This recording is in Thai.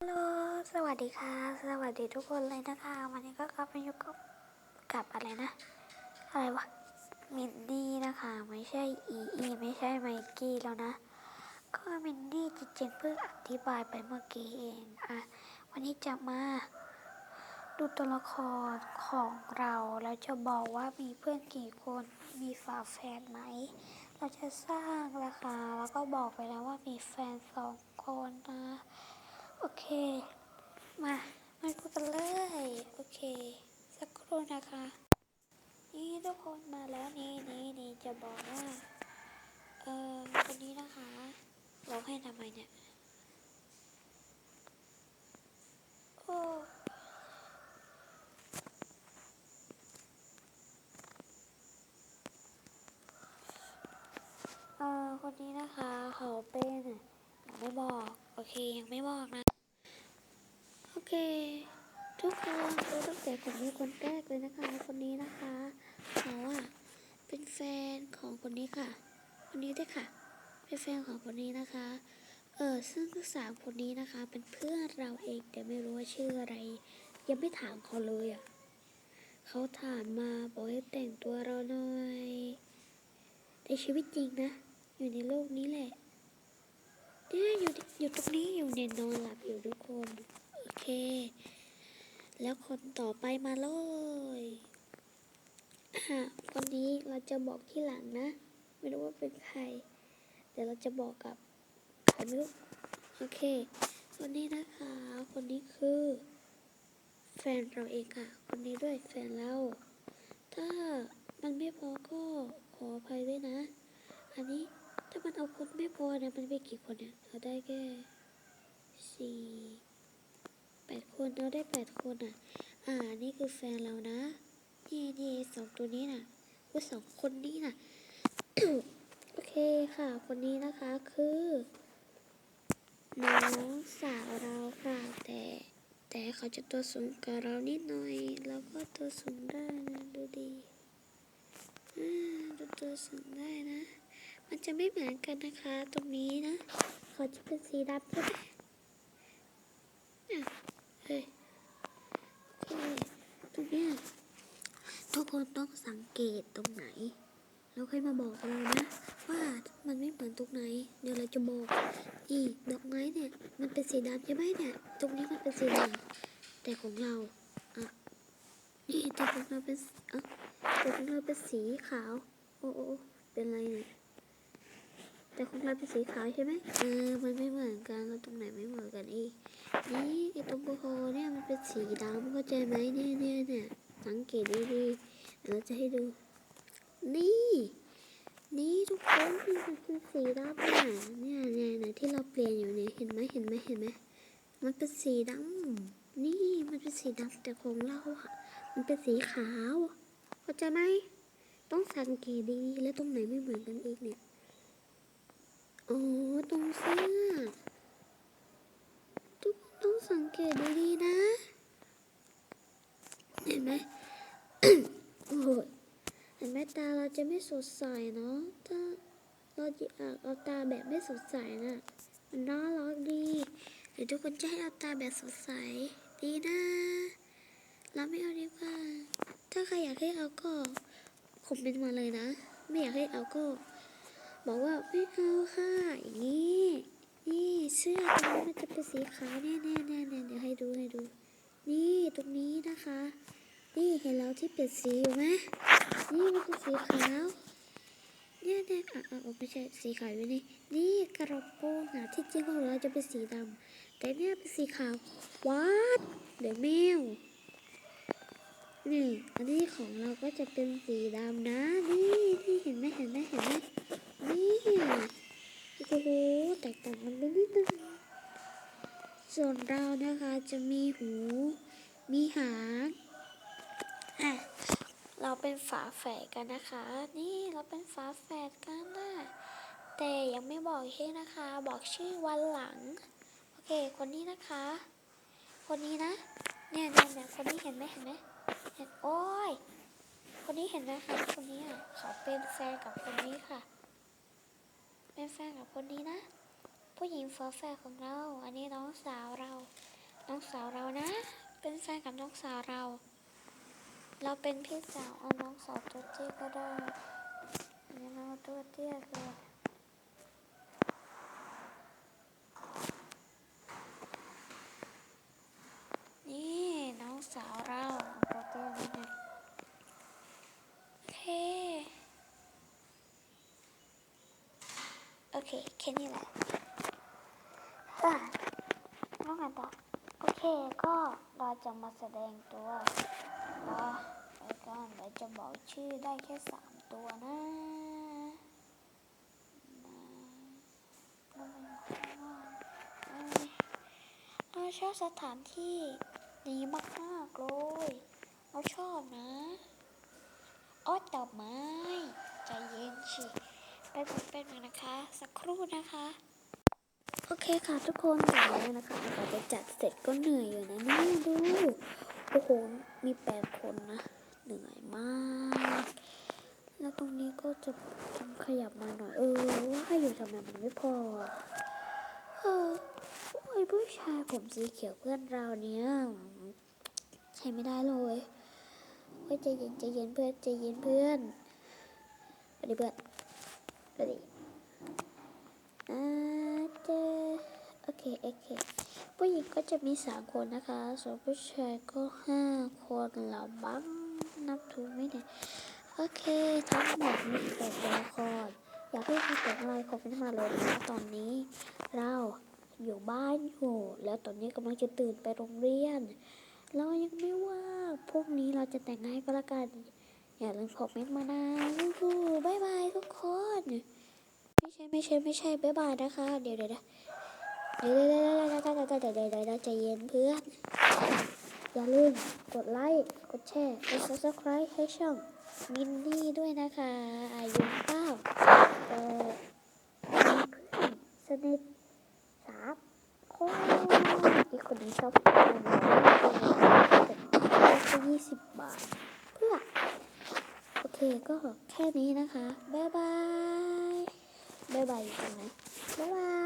ฮัลโหล สวัสดีค่ะ สวัสดีทุกคนเลยนะคะ วันนี้ก็กลับมาอยู่กับกับอะไรนะ อะไรวะ มินดี้นะคะ ไม่ใช่อีอีไม่ใช่ไมกี้แล้วนะ ก็มินดี้จริงๆเพิ่งอธิบายไปเมื่อกี้เอง อะ วันนี้จะมา ดูตัวละครของเราแล้วจะบอกว่ามีเพื่อนกี่คน มีฝาแฝดไหม เราจะสร้างราคาแล้วก็บอกไปแล้วว่ามีแฟนสองคนนะ โอเค มามาดูกันเลย โอเค สักครู่นะคะ นี่ทุกคนมาแล้วนี่นี่นี่จะบอกว่า เออคนนี้นะคะร้องให้ทำไมเนี่ย โอ้เออคนนี้นะคะ เขาเป็นยังไม่บอก โอเค ยังไม่บอกนะ เค ทุกคนดูตั้งแต่คนนี้คนแรกเลยนะคะ คนนี้นะคะเขาอะเป็นแฟนของคนนี้ค่ะ คนนี้ด้วยค่ะ เป็นแฟนของคนนี้นะคะ เออซึ่งทั้งสามคนนี้นะคะ เป็นเพื่อนเราเองแต่ไม่รู้ว่าชื่ออะไร ยังไม่ถามเขาเลยอะเขาถามมาบอกให้แต่งตัวเราหน่อยในชีวิตจริงนะ อยู่ในโลกนี้แหละเนี่ยอยู่อยู่ตรงนี้อยู่เนี่ยนอนหลับอยู่ทุกคน อเค แล้วคนต่อไปมาเลยอะคนนี้เราจะบอกที่หลังนะ ไม่รู้ว่าเป็นใครเดี๋ยวเราจะบอกกับใครไม่รู้ โอเค คนนี้นะคะ คนนี้คือ แฟนเราเองค่ะคนนี้ด้วยแฟนเรา ถ้ามันไม่พอก็ขออภัยด้วยนะ อันนี้ถ้ามันเอาคนไม่พอเนี่ยมันไปกี่คนเนี่ยเราได้แค่สี่ แปดคนเราได้แปดคนอะ อ่า นี่คือแฟนเรานะ นี่นี่สองตัวนี้น่ะว่าสองคนนี้น่ะ โอเคค่ะ คนนี้นะคะคือน้องสาวเราค่ะ แต่แต่เขาจะตัวสูงกว่าเรานิดหน่อยแล้วก็ตัวสูงได้นะดูดีอ่าดูตัวสูงได้นะ มันจะไม่เหมือนกันนะคะ ตรงนี้นะ เขาจะเป็นสีดำใช่ไหมอะเฮ้ยโอเคตรงเนี้ย ทุกคนต้องสังเกตตรงไหน แล้วค่อยมาบอกเรานะ ว่ามันไม่เหมือนตรงไหน เดี๋ยวเราจะบอกอีกดอกไม้เนี่ย มันเป็นสีดำใช่ไหมเนี่ย ตรงนี้มันเป็นสีดำแต่ของเราอะนี่แต่ของเราเป็นอะแต่ของเราเป็นสีขาว โอ้โอ้เป็นไรเนี่ยแต่ของเราเป็นสีขาวใช่ไหมเออ มันไม่เหมือนกันแล้วตรงไหนไม่เหมือนกันอีนี่ไอ้ตรงโบโฮเนี่ยมันเป็นสีดำเข้าใจไหมเนี่ยเนี่ยเนี่ย สังเกตดีๆเราจะให้ดู นี่ นี่ทุกคนนี่มันเป็นสีดำน่ะเนี่ยเนี่ยนี่ยที่เราเปลี่ยนอยู่เนี่ยเห็นไหมเห็นไหมเห็นไหมมันเป็นสีดำนี่มันเป็นสีดำแต่ของเราอะมันเป็นสีขาวเข้าใจไหมต้องสังเกตดีๆแล้วตรงไหนไม่เหมือนกันอีกเนี่ยโอ้ตรงเสื้อทุกคนต้องสังเกตดีๆนะ เห็นไหม โอ้ยเห็นไหมตาเรา จะไม่สดใสเนาะถ้าเราจะเอาตาแบบไม่สดใสน่ะมันน่ารักดีเดี๋ยวทุกคนจะให้เอาตาแบบสดใส ดีนะเราไม่เอาดีกว่า ถ้าใครอยากให้เอาก็คอมเมนต์มาเลยนะ ไม่อยากให้เอาก็ บอกว่าไม่เอาค่ะอย่างนี้นี่เสื้อตัวนี้มันจะเป็นสีขาวแน่แน่แน่แน่เดี๋ยวให้ดูให้ดู นี่ตรงนี้นะคะ นี่เห็นแล้วที่เปลี่ยนสีอยู่ไหมนี่มันเป็สีขาวเนี่ยเนี่ยอะอะอะไม่ใช่สีขาวอยู่นี่นี่กระโปรงอะที่จริงของเราจะเป็นสีดำแต่เนี่ยเป็นสีขาววัดเดี๋ยวแมวนี่อันนี้ของเราก็จะเป็นสีดำนะนี่นี่เห็นไหมเห็นไหมเห็นไหมนี่โอ้โหแตกต่างกันไปนิดนึงส่วนเรานะคะจะมีหู มีหาง เราเป็นฝาแฝดกันนะคะ นี่เราเป็นฝาแฝดกันนะแต่ยังไม่บอกชื่อนะคะ บอกชื่อวันหลัง โอเค คนนี้นะคะ คนนี้นะ เนี่ยเนี่ยเนี่ยคนนี้เห็นไหมเห็นไหมเห็นโอ้ย คนนี้เห็นไหมคะ คนนี้อะเขาเป็นแฟนกับคนนี้ค่ะ เป็นแฟนกับคนนี้นะ ผู้หญิงฝาแฝดของเรา อันนี้น้องสาวเรา น้องสาวเรานะ เป็นแฟนกับน้องสาวเรา เราเป็นพี่สาวเอาน้องสาวตัวเตี้ยก็ได้นี่น้องตัวเตี้ยคือนี่น้องสาวเราตัวเตี้ยนี่นะโอเค โอเค แค่นี้แหละอะน้องไงต่อโอเค ก็เราจะมาแสดงตัว รอไปก่อนเดี๋ยวจะบอกชื่อได้แค่สามตัวนะนะเราชอบสถานที่ดีมากๆเลยเราชอบนะออดอกไม้ใจเย็นสิไปเป็นงนะคะ สักครู่นะคะ โอเคค่ะทุกคนเดี๋ยวนี้นะคะกว่าจะจัดเสร็จก็เหนื่อยอยู่นะนี่ดู โอ้โห มีแปดคนนะ เหนื่อยมาก แล้วตรงนี้ก็ จะทำขยับมาหน่อย เออ ว่าอยู่ทำไมมันไม่พอ เออโอ้ยผู้ชายผมสีเขียวเพื่อนเราเนี่ยใช้ไม่ได้เลยเฮ้ยใจเย็นใจเย็นเพื่อนใจเย็นเพื่อนไปดิเพื่อนไปดิอ่าเจอโอเคโอเคผู้หญิงก็จะมีสามคนนะคะ ส่วนผู้ชายก็ห้าคนเหล่าบ้างนับถูกไหมเนี่ย โอเคทั้งหมดมีแปดตัวละครอยากให้มีแต่อะไรคอมเมนต์มาเลยนะตอนนี้ เราอยู่บ้านอยู่ แล้วตอนนี้กำลังจะตื่นไปโรงเรียน เรายังไม่ว่างพรุ่งนี้เราจะแต่งงานก็แล้วกัน อย่าลืมคอมเมนต์มานะวู้บายบายทุกคนไม่ใช่ไม่ใช่ไม่ใช่บ๊ายบายนะคะเดี๋ยวเดี๋ยวเดี๋ยวเดี๋ยวเดี๋ยวเดี๋ยวเดี๋ยวเดี๋ยวเดี๋ยวเดี๋ยวเดี๋ยวใจเย็นเพื่อนอย่าลืมกดไลค์ กดแชร์ กด subscribe ให้ช่อง มินนี่ด้วยนะคะ อายุเก้าเออมีเพื่อนสนิทสามคนอีกคนนี้ชอบกินแต่ยี่สิบบาท เพื่อ โอเคก็แค่นี้นะคะ บ๊ายบาย บ๊ายบายอยู่ตรงไหนบ๊ายบาย